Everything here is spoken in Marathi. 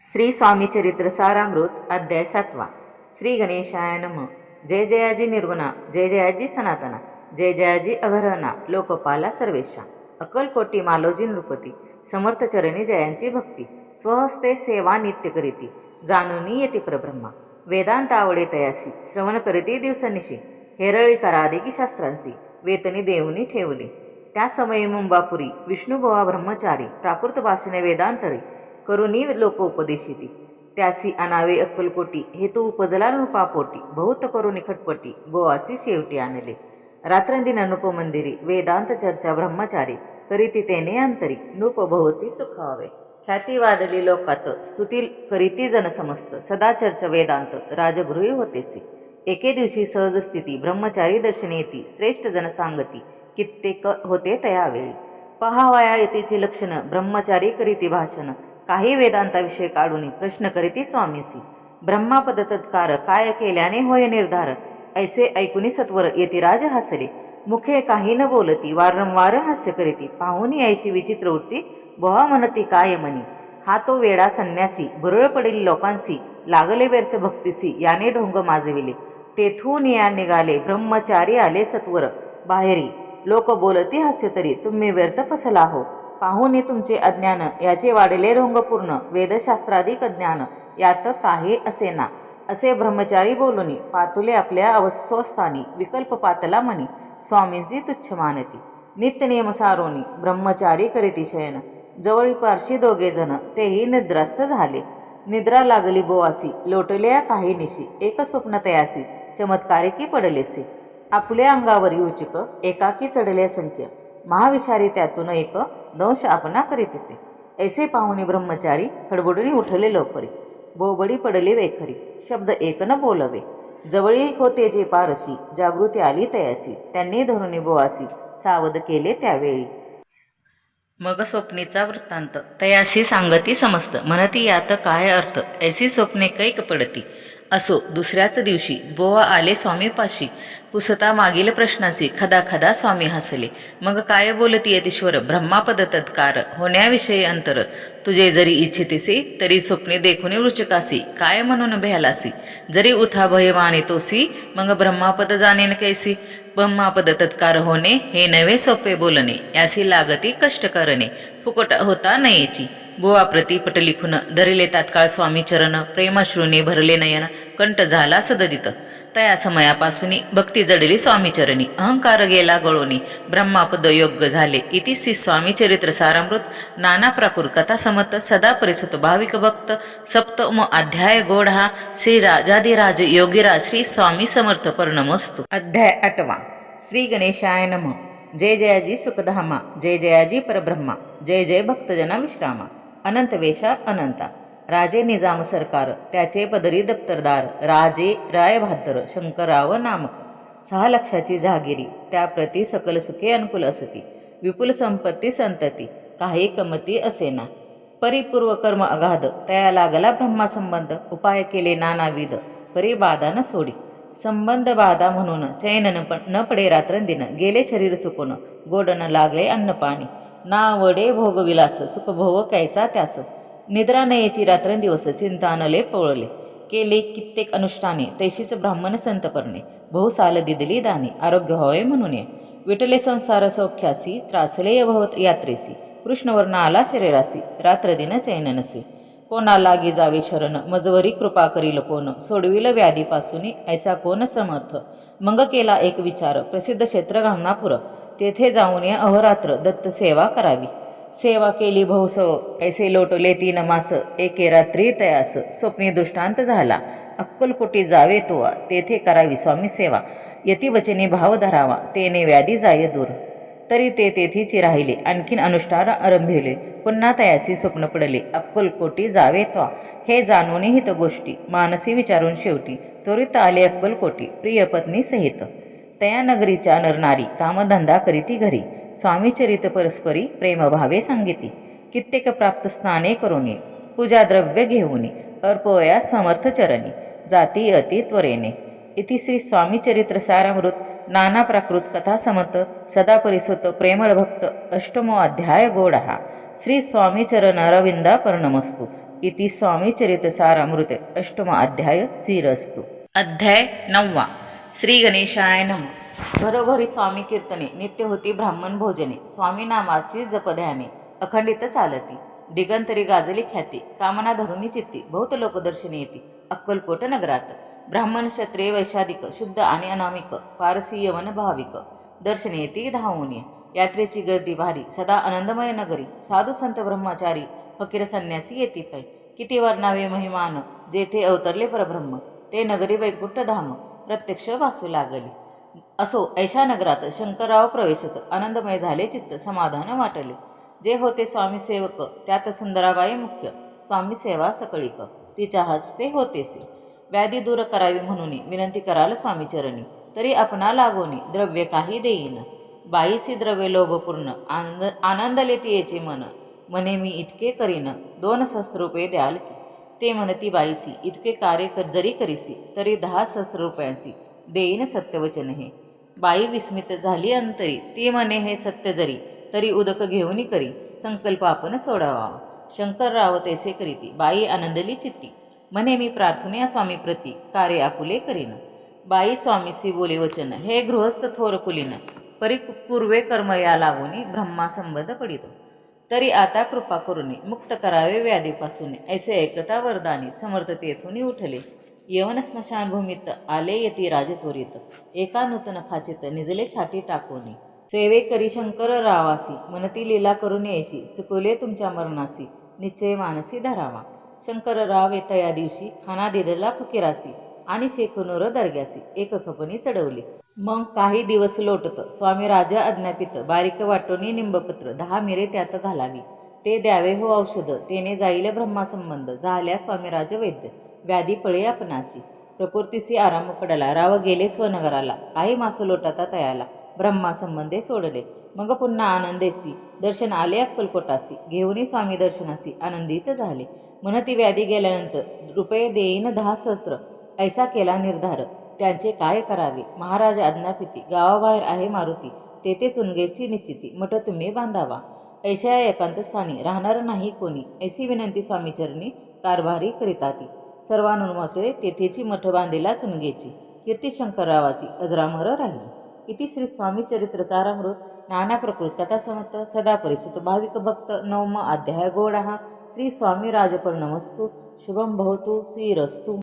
श्री स्वामी चरित्र सारामृत अध्याय सातवा. श्री गणेशाय नम. जय जयाजी निर्गुणा जय जयाजी सनातना जय जयाजी अघरहना लोकपाला सर्वेशा अकलकोटी मालोजी नृपती समर्थ चरणी जयांची भक्ती. स्वहस्ते सेवा नित्य करीती जाणूनी येते परब्रह्मा. वेदांत आवडे तयासी श्रवण करीती दिवसनिशी. हेरळी करादिकी शास्त्रांसी वेतनी देऊनी ठेवली. त्या समयी मुंबापुरी विष्णुभवा ब्रह्मचारी प्राकृत भाषणे वेदांतरी. करुणी लोक उपदेशिती त्यासी अनावे अक्कलकोटी हेतू उपजला रूपापोटी बहुत करुणी खटपटी गोवासी शेवटी आणले. रात्रंदिन नृपमंदिरी वेदांत चर्चा ब्रह्मचारी करीती तेने अंतरी नृप भवती सुखावे. ख्याती वाढली लोकात स्तुती करीती जन समस्त सदाचर्च वेदांत राजगृही होतेसी एके दिवशी सहज स्थिती ब्रह्मचारी दर्शनी येती श्रेष्ठ जन सांगती कित्येक होते तयावेळी. पहावया येतीची लक्षणं ब्रह्मचारी करीती भाषण काही वेदांताविषयी काढून प्रश्न करीती स्वामीसी ब्रह्मापद तत्कार काय केल्याने होय निर्धार ऐसे ऐकुनी सत्वर येती राज हसले मुखे काही न बोलती वारंवार हास्य करीती. पाहून यायची विचित्र उठती बोहा म्हणती काय मनी हा तो वेडा संन्यासी बुरळ पडील लोकांसी लागले व्यर्थ भक्तीसी याने ढोंग माजविले. तेथून या निघाले ब्रह्मचारी आले सत्वर. बाहेरी लोक बोलती हास्य तरी तुम्ही व्यर्थ फसला हो. पाहुणे तुमचे अज्ञान याचे वाढले रंगपूर्ण वेदशास्त्राधिक ज्ञान यात काही असे ना. असे ब्रह्मचारी बोलूनी पातुले आपल्या अवस्वस्थानी विकल्प पातला मनी स्वामींची तुच्छ मानती. नित्यनियम सारोनी ब्रह्मचारी करीती शयन. जवळी पारशी दोघे जण तेही निद्रास्त झाले. निद्रा लागली बोवासी लोटल्या काही निशी एक स्वप्न तयासी चमत्कारिकी पडलेसी. आपल्या अंगावर उचिक एकाकी चढले संख्य. महाविषारी त्यातून एक दंश आपणा करीतसे ऐसे पाहुणे ब्रह्मचारी खडबडून उठले लवकरी बोबडी पडली वेखरी. शब्द एक न बोलवे. जवळी होते जे पारशी जागृती आली तयासी. त्यांनी धरुणी बोवासी सावध केले त्यावेळी. मग स्वप्नीचा वृत्तांत. तयासी सांगती समस्त. म्हणती यात काय अर्थ? ऐसी स्वप्ने कैक पडती. असो दुसऱ्याच दिवशी बोवा आले स्वामीपाशी. पुसता मागील प्रश्नासी खदा खदा स्वामी हसले. मग काय बोलती यतीश्वर ब्रह्मापद तत्कार. होण्याविषयी अंतर. तुझे जरी इच्छितेसे तरी स्वप्ने देखून रुचकासी. काय म्हणून भ्यालासी? जरी उथा भय मानितोसी मग ब्रह्मापद जाणेन कैसी? ब्रह्मापद तत्कार होणे हे नवे सोपे बोलणे. यासी लागती कष्ट करणे. फुकट होता नयेची. बुवा प्रति लिखून धरिले तात्काळ स्वामी चरण प्रेमाश्रूने भरले नयन कंठ झाला सददित. तया समयापासून भक्ती जडली स्वामी चरणी. अहंकार गेला गळोनी. ब्रह्मापद योग्य झाले. इति श्री स्वामी चरित्र सारामृत. नाना प्राकुर कथा समत. सदा परिसुत भाविक भक्त. सप्तम अध्याय गोड हा श्री राजाधिराज योगीराज. श्री स्वामी समर्थ पर्णमस्तु अध्याय आठवा. श्री गणेशाय नम. जय जयाजी सुखधामा. जय जयाजी परब्रह्मा. जय जय भक्तजना विश्रामा. अनंतवेशा अनंता राजे निजाम सरकार त्याचे पदरी दप्तरदार राजे रायभाद्र शंकरराव नामक सहा लक्षाची जहागिरी त्याप्रती सकल सुखे अनुकूल असती विपुल संपत्ती संतती काही कमती असेना परिपूर्व कर्म अगाध तया लागला ब्रह्मासंबंध उपाय केले नानाविध परिबाधा न सोडी संबंध बाधा म्हणून चैन न प न पडे रात्रंदिन गेले शरीर सुकून गोड न लागले अन्नपाणी नावडे भोगविलास सुखभोग कायचा त्यास. निद्रा नयेची रात्रंदिवस चिंतानले पवळले. केले कित्येक अनुष्ठाने तैशीच ब्राह्मण संत भोसाल बहुसाल दिदली दाने आरोग्य व्हावे म्हणून. विटले संसार सौख्यासी त्रासले भवत यात्रेसी. कृष्णवर्ण आला शरीरासी रात्रदिन चैन नसे कोणा जावे शरण मजवरी कृपा करील कोण? सोडविल व्याधीपासून ऐसा कोण समर्थ? मंग केला एक विचार प्रसिद्ध क्षेत्र गांगणापूर तेथे जाऊन या अहोरात्र दत्त सेवा करावी. सेवा केली बहुसव ऐसे लोटले तीन मास एके रात्री तयास स्वप्नी दृष्टांत झाला. अक्कलकोटी जावे तो तेथे करावी स्वामी सेवा. यतिवचनी भाव धरावा तेने व्याधी जाय दूर. तरी ते तेथीची राहिले आणखीन अनुष्ठान आरंभिले. पुन्हा तयासी स्वप्न पडले अक्कलकोटी जावे तो हे जाणूनही हित गोष्टी मानसी विचारून शेवटी त्वरित आले अक्कलकोटी प्रियपत्नी सहित. तया नगरीच्या नरनारी कामधंदा करीती घरी. स्वामीचरित परस्परी प्रेमभावे सांगिती. कित्येक प्राप्त स्नाने करून पूजा घेऊनी घेऊन अर्पवया समर्थ चरणी जाती अति त्वरेने. इति श्री स्वामीचरित्र सारामृत नाना प्राकृत कथा समत सदा परिसुत प्रेमळ भक्त अष्टमो अध्याय गोड हा श्री स्वामीचरण अरविंदा इति स्वामीचरित सारामृत अष्टम अध्याय श्रीरस्तु अध्याय नववा. श्री गणेशाय नम. घरोघरी स्वामी कीर्तने नित्य होती ब्राह्मण भोजने स्वामी नामाची जपध्याने अखंडित चालती दिगंतरी गाजली ख्याती कामना धरुणी चित्ती बहुत लोकदर्शनी येती अक्कलकोट नगरात ब्राह्मण क्षत्रिय वैशाधिक शुद्ध आणि अनामिक पारसी यवन भाविक दर्शने येती धावून यात्रेची गर्दी भारी सदा आनंदमय नगरी साधू संत ब्रह्मचारी फकीर संन्यासी येती पै किती वर्णावे महिमान जेथे अवतरले परब्रह्म ते नगरी वैकुंठ धाम प्रत्यक्ष वासू लागली. असो ऐशा नगरात शंकरराव प्रवेशत आनंदमय झाले चित्त समाधान वाटले. जे होते स्वामी सेवक त्यात सुंदराबाई मुख्य स्वामी सेवा सकळीक. तिच्या हस्ते होतेसे व्याधी दूर करावी म्हणून विनंती कराल स्वामी चरणी. तरी आपणा लागोनी द्रव्य काही देईन. बाईसी द्रव्य लोभपूर्ण आनंद आनंदले तियेचे मन. म्हणे मी इतके करीन. दोन सहस्र रुपये द्याल की. ते म्हणती बाईसी इतके कार्य कर जरी करीसी तरी दहा सहस्र रुपयांसी. देईन सत्यवचन हे बाई विस्मित झाली अंतरी ती म्हणे हे सत्य जरी तरी उदक घेऊनी करी संकल्प आपण सोडावा. शंकरराव तेसे करीती बाई आनंदली चित्ती. म्हणे मी प्रार्थने स्वामी प्रती कार्य आपुले करीन बाई स्वामीसी बोले वचन हे गृहस्थ थोर कुलीन परी पूर्वे कर्म या लागून ब्रह्मा संबंध पडितो. तरी आता कृपा करून मुक्त करावे व्याधीपासून. ऐसे ऐकता वरदानी समर्थ तेथून उठले. यवन स्मशानभूमीत आले येती राजत्वरीत एका नूतन खाचित निजले छाटी टाकून. सेवे करी शंकर रावासी मनती लीला करून येशी चुकवले तुमच्या मरणासी निश्चय मानसी धरावा. शंकर राव येत्या या दिवशी खाना दिलेला फुकिरासी आणि शेखनोर दर्ग्यासी एक खपणी चढवली. मग काही दिवस लोटत. स्वामी राजा अज्ञापित. बारीक वाटोनी निंबपत्र. दहा मिरे त्यात घालावी. ते द्यावे हो औषध. तेने जाईल ब्रह्मासंबंध. झाल्या स्वामीराज वैद्य. व्याधी पळे आपणाची. प्रकृतीसी आराम पडला. राव गेले स्वनगराला. काही मास लोटाता तयाला. ब्रह्मासंबंधे सोडले. मग पुन्हा आनंदेसी. दर्शन आले अक्कलकोटासी. घेऊनही स्वामी दर्शनासी. आनंदित झाले. म्हणती व्याधी गेल्यानंतर रुपये देईन दहा सहस्त्र ऐसा केला निर्धार त्यांचे काय करावे? महाराज आज्ञापिती गावाबाहेर आहे मारुती. तेथे चुनगेची निश्चिती. मठ तुम्ही बांधावा. ऐशा एकांत स्थानी. राहणार नाही कोणी. ऐसी विनंती स्वामीचरणी कारभारी करिताती. सर्वानुमते तेथेची मठ बांधिला चुनगेची कीर्तीशंकररावाची अजरामर राहिली. इति श्री स्वामी चरित्र चारामृत नाना प्रकृत कथा समर्थ सदा परिचित भाविक भक्त. नवम अध्याय गोडा श्री स्वामी राजपर्णमस्तु. शुभम भवतु. श्रीरस्तु.